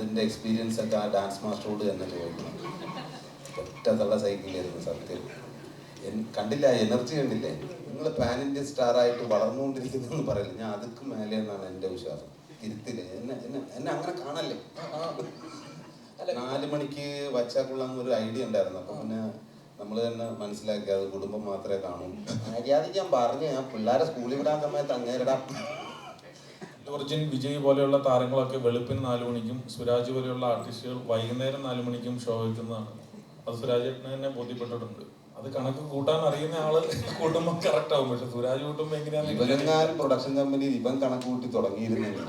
അതിന്റെ എക്സ്പീരിയൻസ് ഒക്കെ ആ ഡാൻസ് മാസ്റ്ററോട് തന്നെ ചോദിക്കണം ഒറ്റ തള്ള സൈക്കിളിലായിരുന്നു സത്യം. കണ്ടില്ല എനർജി കണ്ടില്ലേ? നിങ്ങൾ പാൻ ഇന്ത്യൻ സ്റ്റാർ ആയിട്ട് വളർന്നുകൊണ്ടിരിക്കുന്നതെന്ന് പറയില്ല. ഞാൻ അതുക്ക് മേലെ എന്നാണ് എന്റെ വിശ്വാസം. തിരുത്തില്ലേ? എന്നെ എന്നെ എന്നെ അങ്ങനെ കാണല്ലേ? അല്ല. നാല് മണിക്ക് വച്ചാൽ കൊള്ളാന്ന് ഒരു ഐഡിയ ഉണ്ടായിരുന്നു. അപ്പൊ പിന്നെ നമ്മൾ തന്നെ മനസ്സിലാക്കി അത് കുടുംബം മാത്രമേ കാണൂ. മര്യാദയ്ക്ക് ഞാൻ പറഞ്ഞു. ഞാൻ പിള്ളേരെ സ്കൂളിൽ വിടാൻ സമയത്ത് അങ്ങേരടാ. ഒറിജിൻ വിജയ് പോലെയുള്ള താരങ്ങളൊക്കെ വെളുപ്പിന് നാലു മണിക്കും സുരാജ് പോലെയുള്ള ആർട്ടിസ്റ്റുകൾ വൈകുന്നേരം നാലു മണിക്കും ഷോ വയ്ക്കുന്നതാണ് അത് സുരാജ് ഏട്ടന് തന്നെ ബോധ്യപ്പെട്ടിട്ടുണ്ട്. അത് കണക്ക് കൂട്ടാൻ അറിയുന്ന ആൾ കൂട്ടുമ്പോൾ കറക്റ്റ് ആവും. പക്ഷെ സുരാജ് കൂട്ടുമ്പോൾ എങ്ങനെയാണ് ഇവരെങ്ങാനും പ്രൊഡക്ഷൻ കമ്പനി ഇവൻ കണക്ക് കൂട്ടി തുടങ്ങിയിരുന്നെങ്കിൽ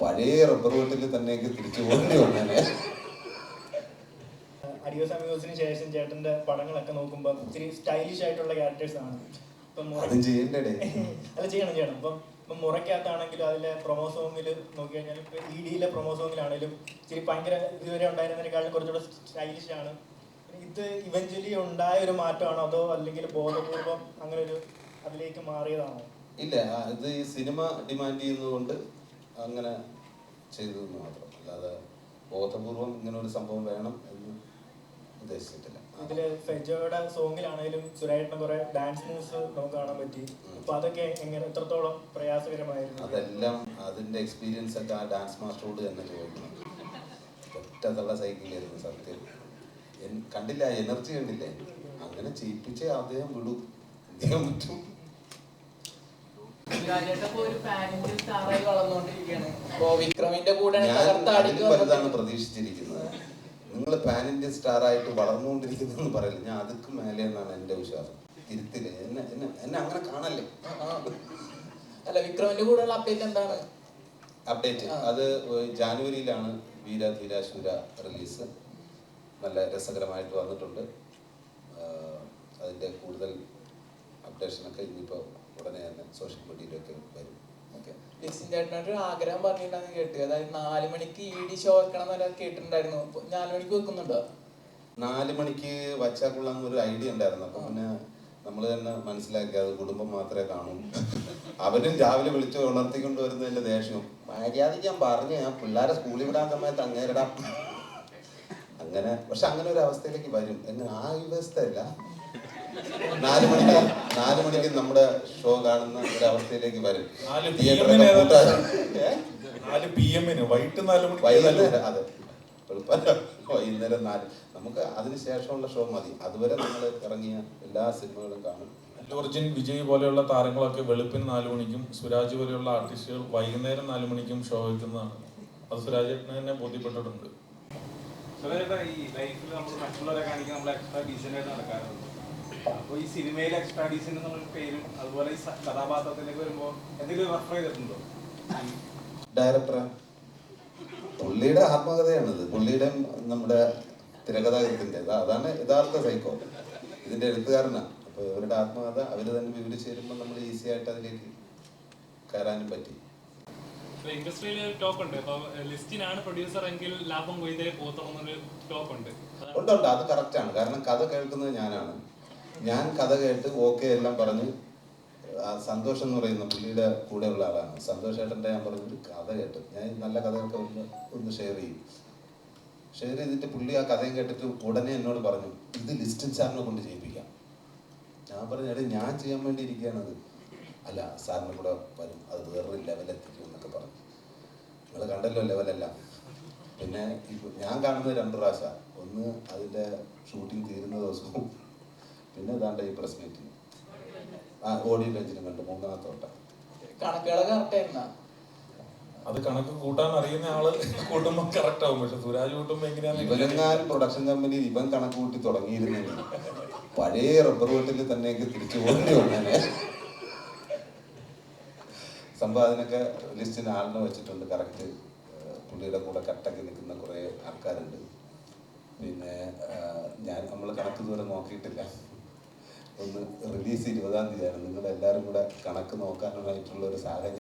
പഴയ റബ്ബർ വീട്ടിൽ തന്നെയൊക്കെ തിരിച്ചു പോകേണ്ടി അടിയോസ് അമിഗോസിന് ശേഷം ചേട്ടന്റെ പടങ്ങളൊക്കെ നോക്കുമ്പോൾ ഇത്തിരി സ്റ്റൈലിഷ് ആയിട്ടുള്ള ക്യാരക്ടേഴ്സ് ആണ്. അതും ചെയ്യണ്ടേ അല്ല ചെയ്യണം ചെയ്യണം. ഇപ്പം ഇപ്പം മുറയ്ക്കകത്താണെങ്കിലും അതിലെ പ്രൊമോ സോങ്ങിൽ നോക്കി കഴിഞ്ഞാൽ ഇപ്പം ഇ ഡിയിലെ പ്രൊമോ സോങ്ങിലാണെങ്കിലും ഇച്ചിരി ഭയങ്കര ഇതുവരെ ഉണ്ടായിരുന്നതിനേക്കാളും കുറച്ചുകൂടെ ആണ്. ഇത് ഇവഞ്ച്വലി ഉണ്ടായ ഒരു മാറ്റമാണോ അതോ അല്ലെങ്കിൽ ബോധപൂർവം അങ്ങനെ ഒരു അതിലേക്ക് മാറിയതാണോ? ഇല്ല ഇത് ഈ സിനിമ ഡിമാൻഡ് ചെയ്യുന്നതുകൊണ്ട് അങ്ങനെ ചെയ്തതെന്ന് മാത്രം. അല്ലാതെ ബോധപൂർവം ഇങ്ങനെ ഒരു സംഭവം വേണം എന്ന് ഉദ്ദേശിച്ചിട്ടില്ല. അതിൽ ഫെജോയുടെ സോങ്ങിലാണെങ്കിലും സുരായിട്ടിന് കുറെ ഡാൻസ് മൂവ്സ് നമുക്ക് കാണാൻ പറ്റി. അപ്പൊ അതൊക്കെ എങ്ങനെ എത്രത്തോളം പ്രയാസകരമായിരുന്നു? അതെല്ലാം അതിന്റെ എക്സ്പീരിയൻസ് ഒക്കെ ആ ഡാൻസ് മാസ്റ്ററോട് തന്നെ ചോദിക്കണം ഒറ്റ തള്ള സൈക്കിളായിരുന്നു സത്യം. എൻ- കണ്ടില്ല എനർജി കണ്ടില്ലേ? അങ്ങനെ ചെയ്യിപ്പിച്ച് അദ്ദേഹം വിടും. അദ്ദേഹം പറ്റും ഞാൻ പ്രതീക്ഷിച്ചിരിക്കുന്നത്. നിങ്ങൾ പാൻ ഇന്ത്യൻ സ്റ്റാർ ആയിട്ട് വളർന്നുകൊണ്ടിരിക്കുന്നെന്ന് പറയില്ല ഞാൻ അതുക്ക് മേലെ എന്നാണ് എന്റെ വിശ്വാസം. തിരുത്തില്ല എന്നെ എന്നെ എന്നെ അങ്ങനെ കാണല്ലേ? അല്ല വിക്രമിന്റെ കൂടെയുള്ള അപ്ഡേറ്റ് എന്താണ്? അപ്ഡേറ്റ് അത് ജാനുവരിയിലാണ് വീര ധീരാശൂര റിലീസ് നല്ല രസകരമായിട്ട് വന്നിട്ടുണ്ട്. അതിന്റെ കൂടുതൽ അപ്ഡേഷനൊക്കെ ഇനിയിപ്പോൾ ഉടനെ തന്നെ സോഷ്യൽ മീഡിയയിലൊക്കെ വരും. ഓക്കെ ലിസിൻ ഒരു ആഗ്രഹം പറഞ്ഞിട്ടാണ് കേട്ടു. അതായത് നാല് മണിക്ക് ഇ ഡി ഷോ വെക്കണം എന്നൊക്കെ കേട്ടിട്ടുണ്ടായിരുന്നു. നാലു മണിക്ക് വെക്കുന്നുണ്ടോ? നാല് മണിക്ക് വച്ചാൽ കൊള്ളാന്ന് ഒരു ഐഡിയ ഉണ്ടായിരുന്നു. അപ്പൊ പിന്നെ നമ്മൾ തന്നെ മനസ്സിലാക്കി അത് കുടുംബം മാത്രമേ കാണൂ. അവരും രാവിലെ വിളിച്ച് ഉണർത്തിക്കൊണ്ട് വരുന്നതിന്റെ ദേഷ്യം. മര്യാദയ്ക്ക് ഞാൻ പറഞ്ഞു. ഞാൻ പിള്ളേരെ സ്കൂളിൽ വിടാൻ സമയത്ത് അങ്ങേരടാ. അങ്ങനെ പക്ഷെ അങ്ങനെ ഒരു അവസ്ഥയിലേക്ക് വരും. എങ്ങനെ? ആ അവസ്ഥയല്ല. നാല് മണിക്ക് നാല് മണിക്ക് നമ്മുടെ ഷോ കാണുന്ന ഒരു അവസ്ഥയിലേക്ക് വരും? നാല് പി എമ്മിന് വൈകിട്ട് നാല് വൈകുന്നേരം അതെ. വൈകുന്നേരം നാല് നമുക്ക് അതിന് ശേഷമുള്ള ഷോ മതി. അതുവരെ നമ്മൾ ഇറങ്ങിയ എല്ലാ സിനിമകളും കാണും. ജോർജിൻ വിജയ് പോലെയുള്ള താരങ്ങളൊക്കെ വെളുപ്പിന് നാല് മണിക്കും സുരാജ് പോലെയുള്ള ആർട്ടിസ്റ്റുകൾ വൈകുന്നേരം നാല് മണിക്കും ഷോ വയ്ക്കുന്നതാണ്. അത് സുരാജ് തന്നെ ബോധ്യപ്പെട്ടിട്ടുണ്ട്. ഈ ലൈഫിൽ നമ്മൾ മറ്റുള്ളവരെ കാണിക്കാൻ നമ്മൾ എക്സ്ട്രാ ഡീസന്റ് ആയിട്ട് നടക്കാറുണ്ട്. അപ്പോൾ ഈ സിനിമയിലെ പേരും അതുപോലെ ഈ കഥാപാത്രത്തിലേക്ക് വരുമ്പോൾ എന്തെങ്കിലും റെഫർ ചെയ്തിട്ടുണ്ടോ? ഡയറക്ടർ പുള്ളിയുടെ ആത്മകഥയാണിത്. പുള്ളിയുടെ നമ്മുടെ തിരകഥാകൃത്തിന്റെ അതാണ് യഥാർത്ഥ സൈക്കോ ഇതിന്റെ എഴുത്തുകാരനാണ് അപ്പൊ ഇവരുടെ ആത്മകഥ അവർ തന്നെ വിവരിച്ചു തരുമ്പോൾ നമ്മൾ ഈസി ആയിട്ട് അതിലേക്ക് കയറാനും പറ്റി. ഇൻഡസ്ട്രിയിൽ ടോക്ക് ഉണ്ട്. ലിസ്റ്റിനാണ് പ്രൊഡ്യൂസർ എങ്കിൽ ലാഭം കൊയ്തേ പോത്തണമെന്നൊരു ഉണ്ട്. ഉണ്ട് അത് കറക്റ്റ് ആണ്. കാരണം കഥ കേൾക്കുന്നത് ഞാനാണ്. ഞാൻ കഥ കേട്ട് ഓക്കെ എല്ലാം പറഞ്ഞ് സന്തോഷം എന്ന് പറയുന്ന പുള്ളിയുടെ കൂടെയുള്ള ആളാണ്. സന്തോഷ് ഏട്ടന്റെ ഞാൻ പറഞ്ഞൊരു കഥ കേട്ട്. ഞാൻ നല്ല കഥയൊക്കെ ഒന്ന് ഒന്ന് ഷെയർ ചെയ്യും. ഷെയർ ചെയ്തിട്ട് പുള്ളി ആ കഥയും കേട്ടിട്ട് ഉടനെ എന്നോട് പറഞ്ഞു ഇത് ലിസ്റ്റൻ സാറിനെ കൊണ്ട് ചെയ്യിപ്പിക്കാം. ഞാൻ പറഞ്ഞു എടേ ഞാൻ ചെയ്യാൻ വേണ്ടി ഇരിക്കുകയാണത്. അല്ല സാറിന് കൂടെ വരും. അത് വേറൊരു ലെവലെത്തിക്കും എന്നൊക്കെ പറഞ്ഞു. നിങ്ങൾ കണ്ടല്ലോ ലെവലെല്ലാം പിന്നെ ഞാൻ കാണുന്നത് രണ്ട് പ്രാവശ്യം ഒന്ന് അതിന്റെ ഷൂട്ടിംഗ് തീരുന്ന ദിവസവും പിന്നെ ഇതാണ്ട് ഈ പ്രസ് മീറ്റിംഗ് ആ ഓഡിയോ ലഞ്ചിനും കണ്ടു മൂന്നാമത്തെ വട്ടം കണക്കുകളൊക്കെ കറക്റ്റ് ആയിരുന്നാ? അത് കണക്ക് കൂട്ടാൻ അറിയുന്ന ആൾ കൂട്ടുമ്പോ കറക്റ്റ് ആവും. പക്ഷെ സുരാജ് കൂട്ടുമ്പോ എങ്ങനെയാണ് ഇവരെങ്ങാനും പ്രൊഡക്ഷൻ കമ്പനി ഇവൻ കണക്ക് കൂട്ടി തുടങ്ങിയിരുന്നെങ്കിൽ പഴയ റബ്ബർ വീട്ടിൽ തന്നെയൊക്കെ തിരിച്ചു പോകേണ്ടി വന്നേനെ. സംഭവം അതിനൊക്കെ ലിസ്റ്റിന് ആളിനെ വെച്ചിട്ടുണ്ട്. കറക്റ്റ് പുള്ളിയുടെ കൂടെ കട്ടൊക്കെ നിൽക്കുന്ന കുറേ ആൾക്കാരുണ്ട്. പിന്നെ ഞാൻ നമ്മൾ കണക്ക് ദൂരം നോക്കിയിട്ടില്ല. ഒന്ന് റിലീസ് ഇരുപതാം തീയതിയാണ്. നിങ്ങൾ എല്ലാവരും കൂടെ കണക്ക് നോക്കാനായിട്ടുള്ള ഒരു സാഹചര്യം